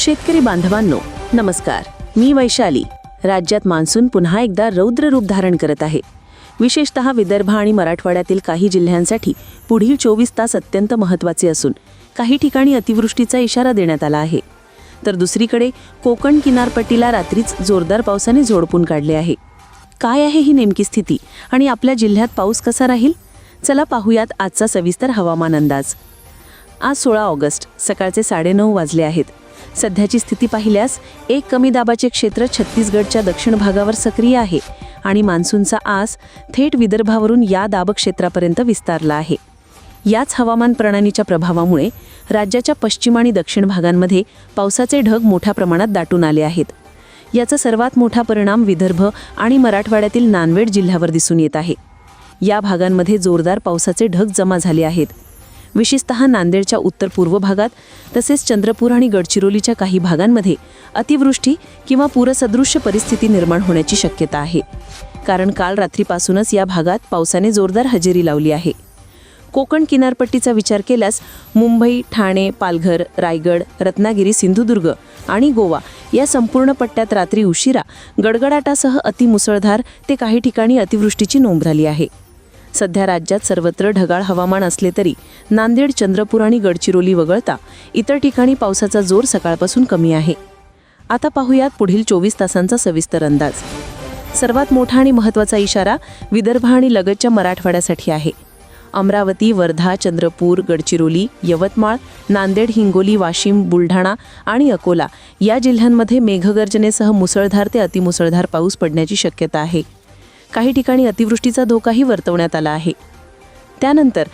शेतकरी बांधवांनो नमस्कार. मी वैशाली. राज्यात मान्सून पुन्हा एकदा रौद्र रूप धारण करत आहे. विशेषतः विदर्भ आणि मराठवाड्यातील काही जिल्ह्यांसाठी पुढील चोवीस तास अत्यंत महत्त्वाचे असून काही ठिकाणी अतिवृष्टीचा इशारा देण्यात आला आहे. तर दुसरीकडे कोकण किनारपट्टीला रात्रीच जोरदार पावसाने झोडपून काढले आहे. काय आहे ही नेमकी स्थिती आणि आपल्या जिल्ह्यात पाऊस कसा राहील? चला पाहूयात आजचा सविस्तर हवामान अंदाज. आज सोळा ऑगस्ट सकाळचे साडेनऊ वाजले आहेत. सध्याची स्थिती पाहिल्यास एक कमी दाबाचे क्षेत्र छत्तीसगडच्या दक्षिण भागावर सक्रिय आहे आणि मान्सूनचा आस थेट विदर्भावरून या दाब क्षेत्रापर्यंत विस्तारला आहे. याच हवामान प्रणालीच्या प्रभावामुळे राज्याच्या पश्चिम आणि दक्षिण भागांमध्ये पावसाचे ढग मोठ्या प्रमाणात दाटून आले आहेत. याचा सर्वात मोठा परिणाम विदर्भ आणि मराठवाड्यातील नांदेड जिल्ह्यावर दिसून येत आहे. या भागांमध्ये जोरदार पावसाचे ढग जमा झाले आहेत. विशेषतः नांदेडच्या उत्तर पूर्व भागात तसेच चंद्रपूर आणि गडचिरोलीच्या काही भागांमध्ये अतिवृष्टी किंवा पूरसदृश्य परिस्थिती निर्माण होण्याची शक्यता आहे. कारण काल रात्रीपासूनच या भागात पावसाने जोरदार हजेरी लावली आहे. कोकण किनारपट्टीचा विचार केल्यास मुंबई ठाणे पालघर रायगड रत्नागिरी सिंधुदुर्ग आणि गोवा या संपूर्ण पट्ट्यात रात्री उशिरा गडगडाटासह अतिमुसळधार ते काही ठिकाणी अतिवृष्टीची नोंद झाली आहे. सध्या राज्यात सर्वत्र ढगाळ हवामान असले तरी नांदेड चंद्रपूर आणि गडचिरोली वगळता इतर ठिकाणी पावसाचा जोर सकाळपासून कमी आहे. आता पाहूयात पुढील चोवीस तासांचा सविस्तर अंदाज. सर्वात मोठा आणि महत्त्वाचा इशारा विदर्भ आणि लगतच्या मराठवाड्यासाठी आहे. अमरावती वर्धा चंद्रपूर गडचिरोली यवतमाळ नांदेड हिंगोली वाशिम बुलढाणा आणि अकोला या जिल्ह्यांमध्ये मेघगर्जनेसह मुसळधार ते अतिमुसळधार पाऊस पडण्याची शक्यता आहे. काही ठिकाणी अतिवृष्टीचा धोकाही वर्तवण्यात आला आहे. त्यानंतर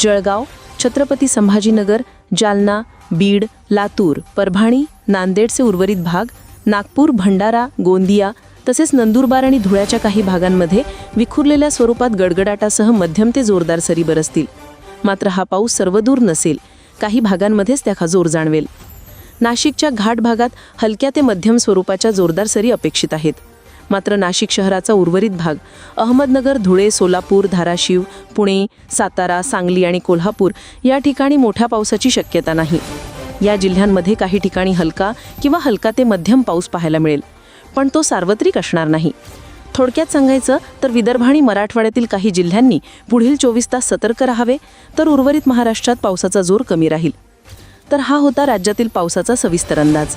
जळगाव छत्रपती संभाजीनगर जालना बीड लातूर परभणी नांदेडचे उर्वरित भाग नागपूर भंडारा गोंदिया तसेच नंदुरबार आणि धुळ्याच्या काही भागांमध्ये विखुरलेल्या स्वरूपात गडगडाटासह मध्यम ते जोरदार सरी बरसतील. मात्र हा पाऊस सर्वदूर नसेल काही भागांमध्येच त्याचा जोर जाणवेल. नाशिकच्या घाट भागात हलक्या ते मध्यम स्वरूपाच्या जोरदार सरी अपेक्षित आहेत. मात्र नाशिक शहराचा उर्वरित भाग अहमदनगर धुळे सोलापूर धाराशिव पुणे सातारा सांगली आणि कोल्हापूर या ठिकाणी मोठ्या पावसाची शक्यता नाही. या जिल्ह्यांमध्ये काही ठिकाणी हलका किंवा हलका ते मध्यम पाऊस पाहायला मिळेल पण तो सार्वत्रिक असणार नाही. थोडक्यात सांगायचं तर विदर्भ आणि मराठवाड्यातील काही जिल्ह्यांनी पुढील चोवीस तास सतर्क राहावे तर उर्वरित महाराष्ट्रात पावसाचा जोर कमी राहील. तर हा होता राज्यातील पावसाचा सविस्तर अंदाज.